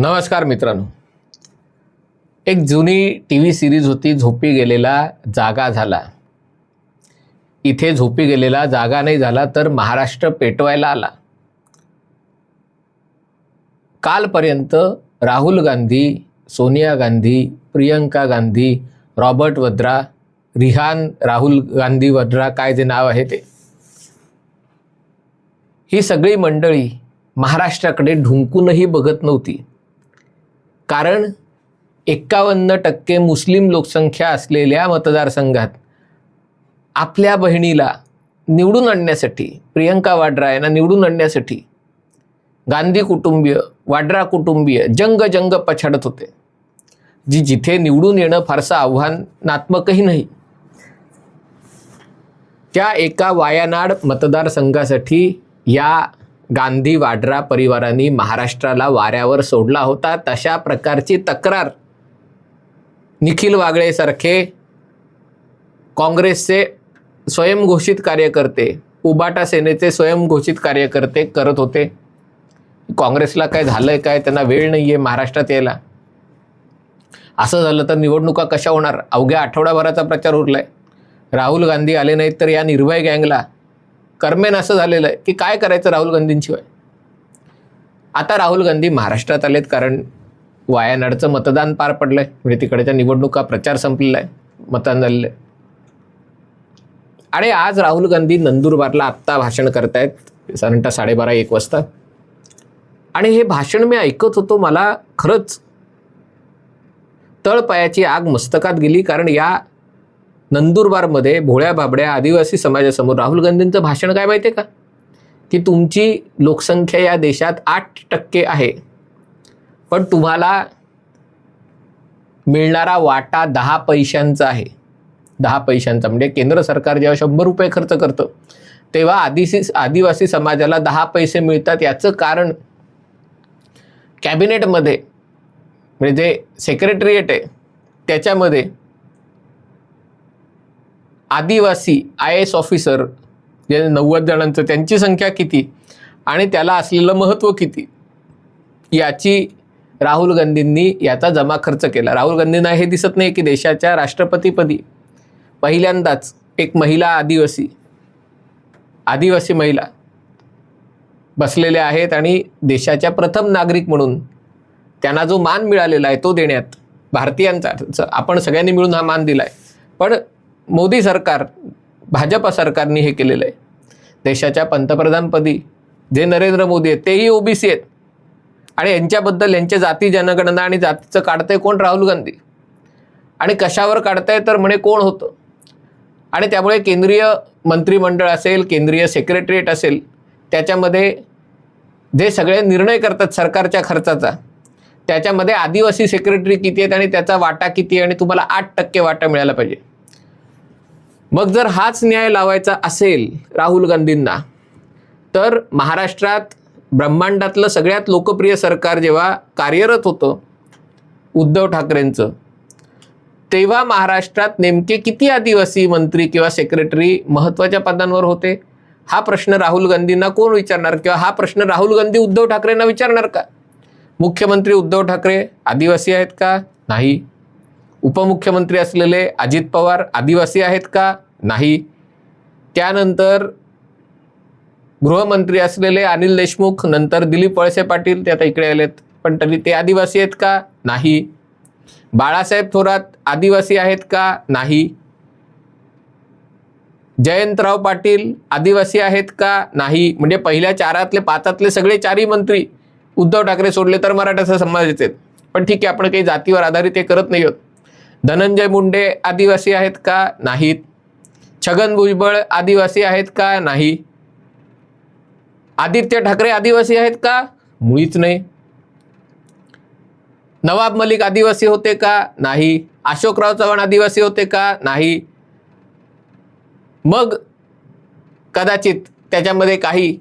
नमस्कार मित्रांनो. एक जुनी टी व्ही सिरीज होती झोपी गेलेला जागा झाला. इथे झोपी गेलेला जागा नाही झाला तर महाराष्ट्र पेटवायला आला. कालपर्यंत राहुल गांधी सोनिया गांधी प्रियंका गांधी रॉबर्ट वद्रा रिहान राहुल गांधी वद्रा काय जे नाव आहे ते. ही सगळी मंडळी महाराष्ट्राकडे ढुंकूनही बघत नव्हती. कारण एक्कावन्न टक्के मुस्लिम लोकसंख्या असलेल्या मतदारसंघात आपल्या बहिणीला निवडून आणण्यासाठी प्रियंका वाड्रा यांना निवडून आणण्यासाठी गांधी कुटुंबीय वाड्रा कुटुंबीय जंग जंग पछाडत होते. जी जिथे निवडून येणं फारसं आव्हानात्मकही नाही. त्या एका वायानाड मतदारसंघासाठी या गांधी वाड्रा परिवारांनी महाराष्ट्राला वाऱ्यावर सोडला होता. तशा प्रकारची तक्रार निखिल वागळेसारखे काँग्रेसचे स्वयंघोषित कार्यकर्ते उबाटा सेनेचे स्वयंघोषित कार्यकर्ते करत होते. काँग्रेसला काय झालं आहे काय? त्यांना वेळ नाही आहे महाराष्ट्रात यायला. असं झालं तर निवडणुका कशा होणार? अवघ्या आठवडाभराचा प्रचार उरला आहे राहुल गांधी आले नाहीत तर या निर्भय गँगला कर्मेन असं झालेलं आहे की काय करायचं राहुल गांधींशिवाय आता राहुल गांधी महाराष्ट्रात आलेत कारण वायानाडचं मतदान पार पडलंय. म्हणजे तिकडच्या निवडणुका प्रचार संपलेला आहे. मतदान झालेलं आहे. आणि आज राहुल गांधी नंदुरबारला आत्ता भाषण करतायत. साधारणतः साडेबारा एक वाजता. आणि हे भाषण मी ऐकत होतो मला खरंच तळपायाची आग मस्तकात गेली. कारण या नंदुरबारमध्ये भोळ्या भाबड्या आदिवासी समाजासमोर राहुल गांधींचं भाषण काय माहिती आहे का? की तुमची लोकसंख्या या देशात आठ टक्के आहे. पण तुम्हाला मिळणारा वाटा दहा पैशांचा आहे. दहा पैशांचा. म्हणजे केंद्र सरकार जेव्हा शंभर रुपये खर्च करतं तेव्हा आदिसी आदिवासी समाजाला दहा पैसे मिळतात. याचं कारण कॅबिनेटमध्ये म्हणजे जे सेक्रेटरिएट आहे त्याच्यामध्ये आदिवासी आय एस ऑफिसर जे नव्वद जणांचं त्यांची संख्या किती? आणि त्याला असलेलं महत्त्व किती? याची राहुल गांधींनी याचा जमा खर्च केला. राहुल गांधींना हे दिसत नाही की देशाच्या राष्ट्रपतीपदी पहिल्यांदाच एक महिला आदिवासी आदिवासी महिला बसलेल्या आहेत आणि देशाच्या प्रथम नागरिक म्हणून त्यांना जो मान मिळालेला आहे तो देण्यात भारतीयांचा. आपण सगळ्यांनी मिळून हा मान दिला आहे पण मोदी सरकार भाजपा सरकारने हे केलेलं आहे. देशाच्या पंतप्रधानपदी जे नरेंद्र मोदी आहेत तेही ओबीसी आहेत. आणि यांच्याबद्दल यांच्या जाती जनगणना आणि जातीचं काढतंय कोण? राहुल गांधी. आणि कशावर काढताय तर म्हणे कोण होतं? आणि त्यामुळे केंद्रीय मंत्रिमंडळ असेल केंद्रीय सेक्रेटरिएट असेल त्याच्यामध्ये जे सगळे निर्णय करतात सरकारच्या खर्चाचा त्याच्यामध्ये आदिवासी सेक्रेटरी किती आहेत आणि त्याचा वाटा किती आहे आणि तुम्हाला आठ टक्के वाटा मिळाला पाहिजे. मग जर हाच न्याय लावायचा असेल राहुल गांधींना तर महाराष्ट्रात ब्रह्मांडातलं सगळ्यात लोकप्रिय सरकार जेव्हा कार्यरत होतं उद्धव ठाकरेंचं तेव्हा महाराष्ट्रात नेमके किती आदिवासी मंत्री किंवा सेक्रेटरी महत्त्वाच्या पदांवर होते? हा प्रश्न राहुल गांधींना कोण विचारणार किंवा हा प्रश्न राहुल गांधी उद्धव ठाकरेंना विचारणार का? मुख्यमंत्री उद्धव ठाकरे आदिवासी आहेत का? नाही. उपमुख्यमंत्री असलेले अजित पवार आदिवासी आहेत का? नाही. त्यानंतर गृहमंत्री असलेले अनिल देशमुख नंतर दिलीप वळसे पाटील ते आता इकडे आलेत. पण तरी ते आदिवासी आहेत का? नाही. बाळासाहेब थोरात आदिवासी आहेत का? नाही. जयंतराव पाटील आदिवासी आहेत का? नाही. म्हणजे पहिल्या चारातले पाचातले सगळे चारही मंत्री उद्धव ठाकरे सोडले तर मराठा समाजाचे आहेत पण ठीक आहे आपण काही जातीवर आधारित हे करत नाही आहोत. धनंजय मुंडे आदिवासी आहेत का नाहीत? छगन भुजबळ आदिवासी आहेत का नाही? आदित्य ठाकरे आदिवासी आहेत का? मुळीच नाही. नवाब मलिक आदिवासी होते का नाही? अशोकराव चव्हाण आदिवासी होते का नाही? मग कदाचित त्याच्यामध्ये काही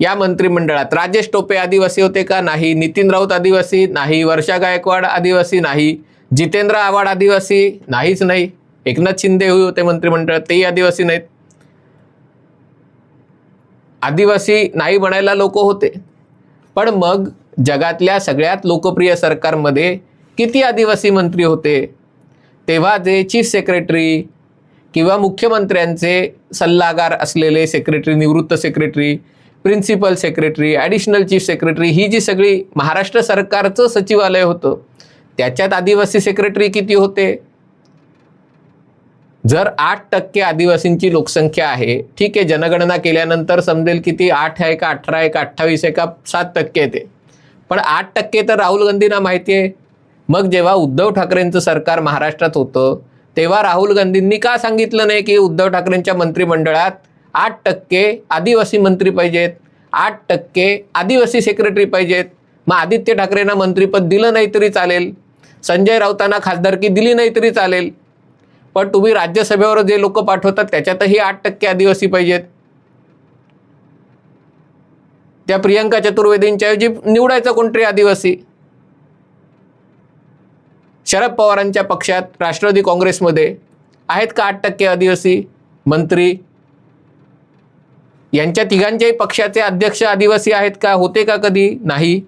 या मंत्रिमंडळात राजेश टोपे आदिवासी होते का नाही? नितीन राऊत आदिवासी नाही? वर्षा गायकवाड आदिवासी नाही? जितेंद्र आव्हाड आदिवासी नाहीच नाही. एकनाथ शिंदे होते मंत्रिमंडळात तेही आदिवासी नाहीत. आदिवासी नाही म्हणायला लोक होते. पण मग जगातल्या सगळ्यात लोकप्रिय सरकारमध्ये किती आदिवासी मंत्री होते? तेव्हा जे चीफ सेक्रेटरी किंवा मुख्यमंत्र्यांचे सल्लागार असलेले सेक्रेटरी निवृत्त secretary principal secretary additional chief secretary ही जी सगळी महाराष्ट्र सरकारचं सचिवालय होतं त्याच्यात आदिवासी सेक्रेटरी किती होते? जर आठ टक्के आदिवासींची लोकसंख्या आहे ठीक आहे जनगणना केल्यानंतर समजेल किती आठ आहे का अठरा आहे का अठ्ठावीस आहे का सात टक्के येते. ते पण आठ टक्के तर राहुल गांधींना माहिती आहे. मग जेव्हा उद्धव ठाकरेंचं सरकार महाराष्ट्रात होतं तेव्हा राहुल गांधींनी का सांगितलं नाही की उद्धव ठाकरेंच्या मंत्रिमंडळात आठ टक्के आदिवासी मंत्री पाहिजेत आठ टक्के आदिवासी सेक्रेटरी पाहिजेत? मग आदित्य ठाकरेंना मंत्रिपद दिलं नाही तरी चालेल. संजय राऊतांना खासदारकी दिली नाही तरी चालेल. पण तुम्ही राज्यसभेवर जे लोक पाठवतात त्याच्यातही आठ टक्के आदिवासी पाहिजेत. त्या प्रियंका चतुर्वेदींच्या ऐवजी निवडायचं कोणतरी आदिवासी. शरद पवारांच्या पक्षात राष्ट्रवादी काँग्रेसमध्ये आहेत का आठ टक्के आदिवासी? मंत्री. यांच्या तिघांच्याही पक्षाचे अध्यक्ष आदिवासी आहेत का? होते का कधी? नाही.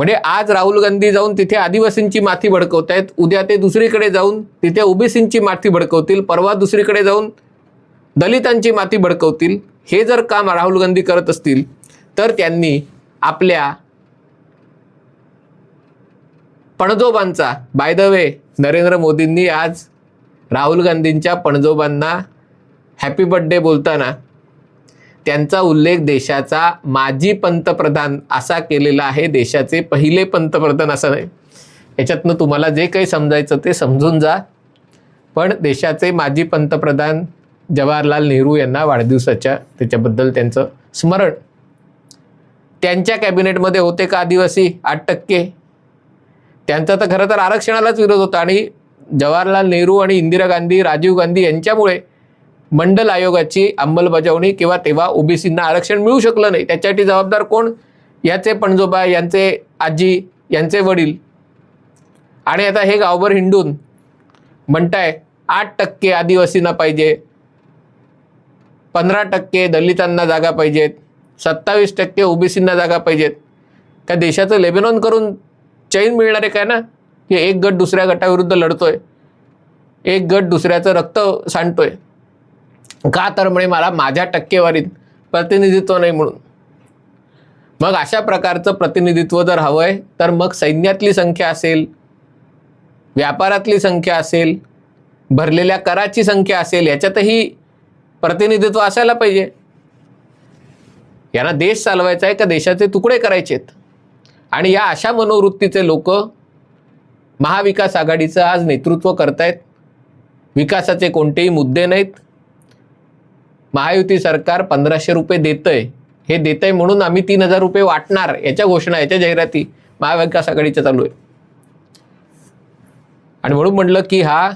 म्हणजे आज राहुल गांधी जाऊन तिथे आदिवासींची माथी भडकवत आहेत उद्या ते दुसरीकडे जाऊन तिथे ओबीसींची माथी भडकवतील परवा दुसरीकडे जाऊन दलितांची माथी भडकवतील हे जर काम राहुल गांधी करत असतील तर त्यांनी आपल्या पणजोबांचा बाय द वे नरेंद्र मोदींनी आज राहुल गांधींच्या पणजोबांना हॅपी बर्थडे बोलताना त्यांचा उल्लेख देशाचा माजी पंतप्रधान असा केलेला आहे देशाचे पहिले पंतप्रधान असं नाही. याच्यातनं तुम्हाला जे काही समजायचं ते समजून जा. पण देशाचे माजी पंतप्रधान जवाहरलाल नेहरू यांना वाढदिवसाच्या त्याच्याबद्दल त्यांचं स्मरण. त्यांच्या कॅबिनेटमध्ये होते का आदिवासी? आठ टक्के. त्यांचा तर खरं तर आरक्षणालाच विरोध होता आणि जवाहरलाल नेहरू आणि इंदिरा गांधी राजीव गांधी यांच्यामुळे मंडल आयोगाची अंमलबजावणी किंवा तेव्हा ओबीसींना आरक्षण मिळू शकलं नाही. त्याच्यासाठी जबाबदार कोण? याचे पणजोबा यांचे आजी यांचे वडील. आणि आता हे गावभर हिंडून म्हणताय आठ टक्के आदिवासींना पाहिजे. पंधरा टक्के दलितांना जागा पाहिजेत. सत्तावीस टक्के ओबीसींना जागा पाहिजेत. त्या देशाचं लेबेनॉन करून चैन मिळणार आहे काय ना? की एक गट दुसऱ्या गटाविरुद्ध लढतोय. एक गट दुसऱ्याचं रक्त सांडतोय. का तर म्हणे मला माझ्या टक्केवारीत प्रतिनिधित्व नाही म्हणून. मग अशा प्रकारचं प्रतिनिधित्व जर हवं आहे तर मग सैन्यातली संख्या असेल व्यापारातली संख्या असेल भरलेल्या कराची संख्या असेल याच्यातही प्रतिनिधित्व असायला पाहिजे. यांना देश चालवायचा आहे का देशाचे तुकडे करायचे आहेत? आणि या अशा मनोवृत्तीचे लोक महाविकास आघाडीचं आज नेतृत्व करतायत. विकासाचे कोणतेही मुद्दे नाहीत. महायुती सरकार पंधराशे रुपये देतंय. हे देतंय म्हणून आम्ही तीन हजार रुपये वाटणार याच्या घोषणा याच्या जाहिराती महाविकास आघाडीच्या चालू आहे आणि म्हणून म्हटलं की हा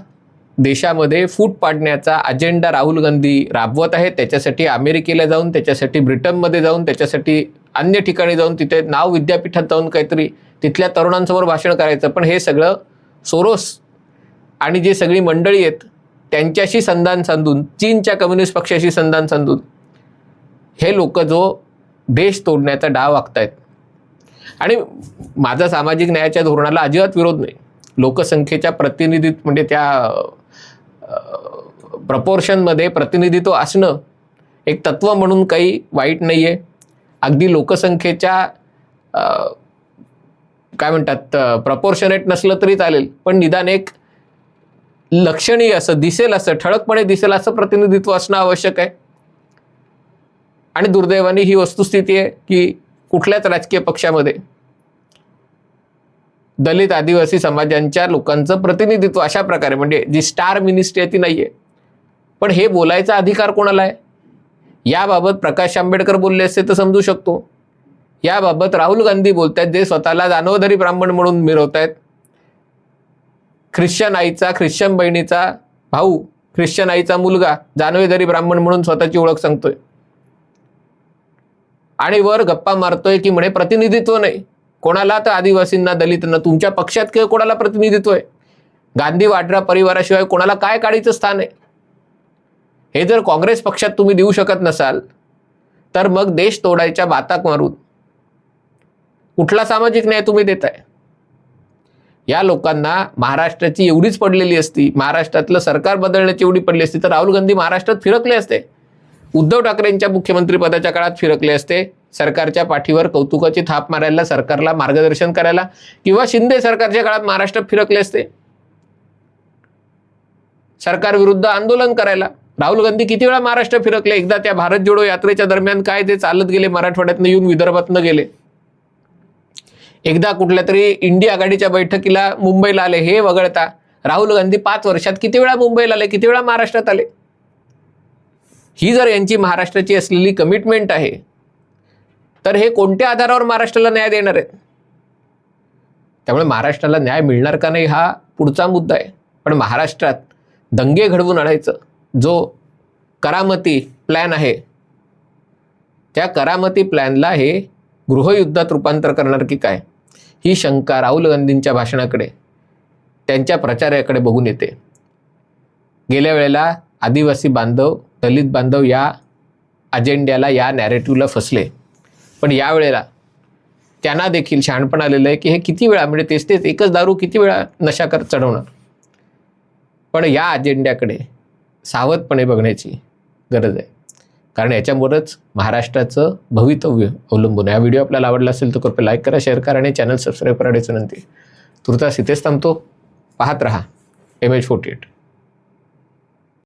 देशामध्ये फूट पाडण्याचा अजेंडा राहुल गांधी राबवत आहेत. त्याच्यासाठी अमेरिकेला जाऊन त्याच्यासाठी ब्रिटनमध्ये जाऊन त्याच्यासाठी अन्य ठिकाणी जाऊन तिथे नाव विद्यापीठात जाऊन काहीतरी तिथल्या तरुणांसमोर भाषण करायचं. पण हे सगळं सोरोस आणि जे सगळी मंडळी आहेत त्यांच्याशी संधान साधून चीनच्या कम्युनिस्ट पक्षाशी संधान साधून हे लोक जो देश तोडण्याचा डाव आहेत आणि माझा सामाजिक न्यायाच्या धोरणाला अजिबात विरोध नाही. लोकसंख्येच्या प्रतिनिधित्व म्हणजे त्या प्रपोर्शनमध्ये प्रतिनिधित्व असणं एक तत्व म्हणून काही वाईट नाही आहे अगदी लोकसंख्येच्या काय म्हणतात प्रपोर्शनेट नसलं तरी चालेल. पण निदान एक लक्षणीय असं दिसेल असं ठळकपणे दिसेल असं प्रतिनिधित्व असणं आवश्यक आहे. आणि दुर्दैवाने ही वस्तुस्थिती आहे की कुठल्याच राजकीय पक्षामध्ये दलित आदिवासी समाजांच्या लोकांचं प्रतिनिधित्व अशा प्रकारे म्हणजे जी स्टार मिनिस्ट्री आहे ती नाही आहे पण हे बोलायचा अधिकार कोणाला आहे? याबाबत प्रकाश आंबेडकर बोलले असते तर समजू शकतो. याबाबत राहुल गांधी बोलत आहेत जे स्वतःला जानवधरी ब्राह्मण म्हणून मिरवत आहेत ख्रिश्चन आईचा ख्रिश्चन बहिणीचा भाऊ ख्रिश्चन आईचा मुलगा जानवेधरी ब्राह्मण म्हणून स्वतःची ओळख सांगतोय. आणि वर गप्पा मारतोय की म्हणे प्रतिनिधित्व नाही. कोणाला तर आदिवासींना दलितांना तुमच्या पक्षात किंवा कोणाला प्रतिनिधित्व आहे? गांधी वाड्रा परिवाराशिवाय कोणाला काय काढीचं स्थान आहे? हे जर काँग्रेस पक्षात तुम्ही देऊ शकत नसाल तर मग देश तोडायच्या बाताक मारून कुठला सामाजिक न्याय तुम्ही देताय? या लोकांना महाराष्ट्राची एवढीच पडलेली असती महाराष्ट्रातलं सरकार बदलण्याची एवढी पडली असती तर राहुल गांधी महाराष्ट्रात फिरकले असते. उद्धव ठाकरेंच्या मुख्यमंत्रीपदाच्या काळात फिरकले असते. सरकारच्या पाठीवर कौतुकाची थाप मारायला सरकारला मार्गदर्शन करायला किंवा शिंदे सरकारच्या काळात महाराष्ट्रात फिरकले असते. सरकारविरुद्ध आंदोलन करायला. राहुल गांधी किती वेळा महाराष्ट्र फिरकले? एकदा त्या भारत जोडो यात्रेच्या दरम्यान काय ते चालत गेले? मराठवाड्यातनं येऊन विदर्भातनं गेले. एकदा कुठल्या तरी इंडिया आघाडीच्या बैठकीला मुंबईला आले हे वगळता राहुल गांधी पाच वर्षात किती वेळा मुंबईला आले किती वेळा महाराष्ट्रात आले? ही जर यांची महाराष्ट्राची असलेली कमिटमेंट आहे तर हे कोणत्या आधारावर महाराष्ट्राला न्याय देणार आहेत? त्यामुळे महाराष्ट्राला न्याय मिळणार का नाही हा पुढचा मुद्दा आहे. पण महाराष्ट्रात दंगे घडवून आणायचं जो करामती प्लॅन आहे त्या करामती प्लॅनला हे गृहयुद्धात रूपांतर करणार की काय? ही शंका राहुल गांधींच्या भाषणाकडे त्यांच्या प्रचाराकडे बघून येते. गेल्या वेळेला आदिवासी बांधव दलित बांधव या अजेंड्याला या नॅरेटिव्हला फसले. पण यावेळेला त्यांना देखील शहाणपण आलेलं आहे की हे किती वेळा म्हणजे तेच तेच एकच दारू किती वेळा नशा कर चढवणार? पण या अजेंड्याकडे सावधपणे बघण्याची गरज आहे. कारण याच्यावरच महाराष्ट्राचं भवितव्य अवलंबून आहे. हा व्हिडिओ आपल्याला आवडला असेल तर कृपया लाईक करा शेअर करा आणि चॅनल सबस्क्राईब करायचं विनंती. तुर्तास इथेच थांबतो. पाहत रहा. M H forty eight